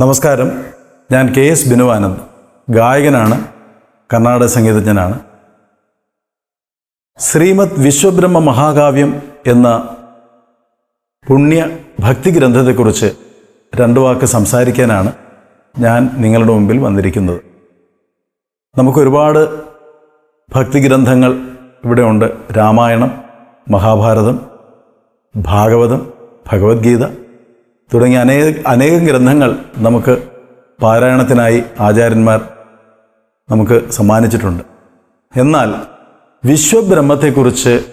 നമസ്കാരം. ഞാൻ K S ബിനുവാനന്ദ്. ഗായകനാണ് കർണാടക സംഗീതജ്ഞനാണ്. ശ്രീമദ് വിശ്വബ്രഹ്മ മഹാകാവ്യം എന്ന പുണ്യ ഭക്തി ഗ്രന്ഥത്തെക്കുറിച്ച് രണ്ടു വാക്ക് സംസാരിക്കാനാണ് ഞാൻ നിങ്ങളുടെ മുമ്പിൽ വന്നിരിക്കുന്നത്. നമുക്കൊരുപാട് ഭക്തിഗ്രന്ഥങ്ങൾ ഇവിടെ ഉണ്ട്. രാമായണം മഹാഭാരതം ഭാഗവതം ഭഗവത്ഗീത തുടങ്ങിയ അനേക അനേകം ഗ്രന്ഥങ്ങൾ നമുക്ക് പാരായണത്തിനായി ആചാര്യന്മാർ നമുക്ക് സമ്മാനിച്ചിട്ടുണ്ട്. എന്നാൽ വിശ്വബ്രഹ്മത്തെക്കുറിച്ച്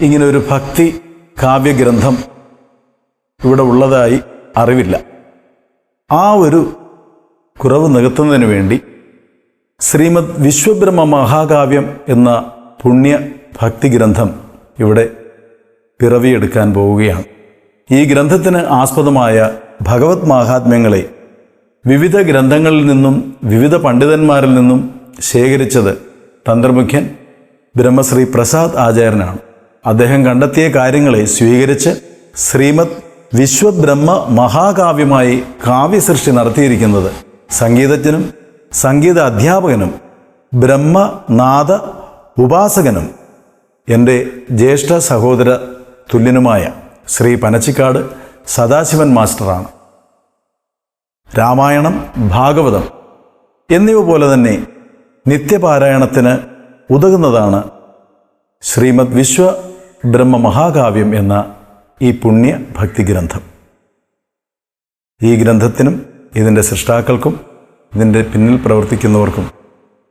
ഇങ്ങനെ ഒരു ഭക്തി കാവ്യഗ്രന്ഥം ഇവിടെ ഉള്ളതായി അറിവില്ല. ആ ഒരു കുറവ് നികത്തുന്നതിന് വേണ്ടി ശ്രീമദ് വിശ്വബ്രഹ്മ മഹാകാവ്യം എന്ന പുണ്യ ഭക്തിഗ്രന്ഥം ഇവിടെ പിറവിയെടുക്കാൻ പോവുകയാണ്. ഈ ഗ്രന്ഥത്തിന് ആസ്പദമായ ഭഗവത് മാഹാത്മ്യങ്ങളെ വിവിധ ഗ്രന്ഥങ്ങളിൽ നിന്നും വിവിധ പണ്ഡിതന്മാരിൽ നിന്നും ശേഖരിച്ചത് തന്ത്രമുഖ്യൻ ബ്രഹ്മശ്രീ പ്രസാദ് ആചാര്യനാണ്. അദ്ദേഹം കണ്ടെത്തിയ കാര്യങ്ങളെ സ്വീകരിച്ച് ശ്രീമദ് വിശ്വബ്രഹ്മ മഹാകാവ്യമായി കാവ്യസൃഷ്ടി നടത്തിയിരിക്കുന്നത് സംഗീതജ്ഞനും സംഗീത അധ്യാപകനും ബ്രഹ്മനാഥ ഉപാസകനും എന്റെ ജ്യേഷ്ഠ സഹോദര തുല്യനുമായ ശ്രീ പനച്ചിക്കാട് സദാശിവൻ മാസ്റ്ററാണ്. രാമായണം ഭാഗവതം എന്നിവ പോലെ തന്നെ നിത്യപാരായണത്തിന് ഉതകുന്നതാണ് ശ്രീമദ് വിശ്വ ബ്രഹ്മ മഹാകാവ്യം എന്ന ഈ പുണ്യ ഭക്തി ഗ്രന്ഥം. ഈ ഗ്രന്ഥത്തിനും ഇതിന്റെ സൃഷ്ടാക്കൾക്കും ഇതിന്റെ പിന്നിൽ പ്രവർത്തിക്കുന്നവർക്കും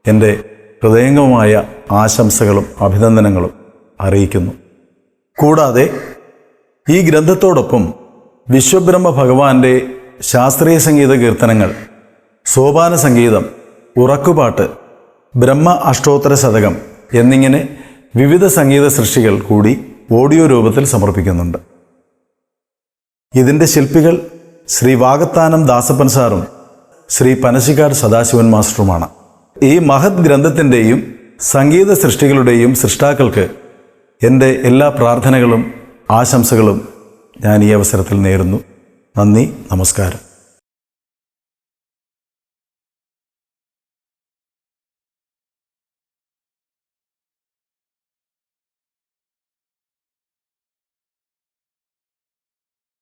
എന്റെ ഹൃദയംഗമായ ആശംസകളും അഭിനന്ദനങ്ങളും അറിയിക്കുന്നു. കൂടാതെ ഈ ഗ്രന്ഥത്തോടൊപ്പം വിശ്വബ്രഹ്മ ഭഗവാന്റെ ശാസ്ത്രീയ സംഗീത കീർത്തനങ്ങൾ സോപാന സംഗീതം ഉറക്കുപാട്ട് ബ്രഹ്മ അഷ്ടോത്തര ശതകം എന്നിങ്ങനെ വിവിധ സംഗീത സൃഷ്ടികൾ കൂടി ഓഡിയോ രൂപത്തിൽ സമർപ്പിക്കുന്നുണ്ട്. ഇതിന്റെ ശില്പികൾ ശ്രീ വാകത്താനം ദാസപ്പൻ സാറും ശ്രീ പനശിക്കാട് സദാശിവൻ മാസ്റ്ററുമാണ്. ഈ മഹത് ഗ്രന്ഥത്തിന്റെയും സംഗീത സൃഷ്ടികളുടെയും സൃഷ്ടാക്കൾക്ക് എന്റെ എല്ലാ പ്രാർത്ഥനകളും ആശംസകളും ഞാൻ ഈ അവസരത്തിൽ നേരുന്നു. നന്ദി നമസ്കാരം.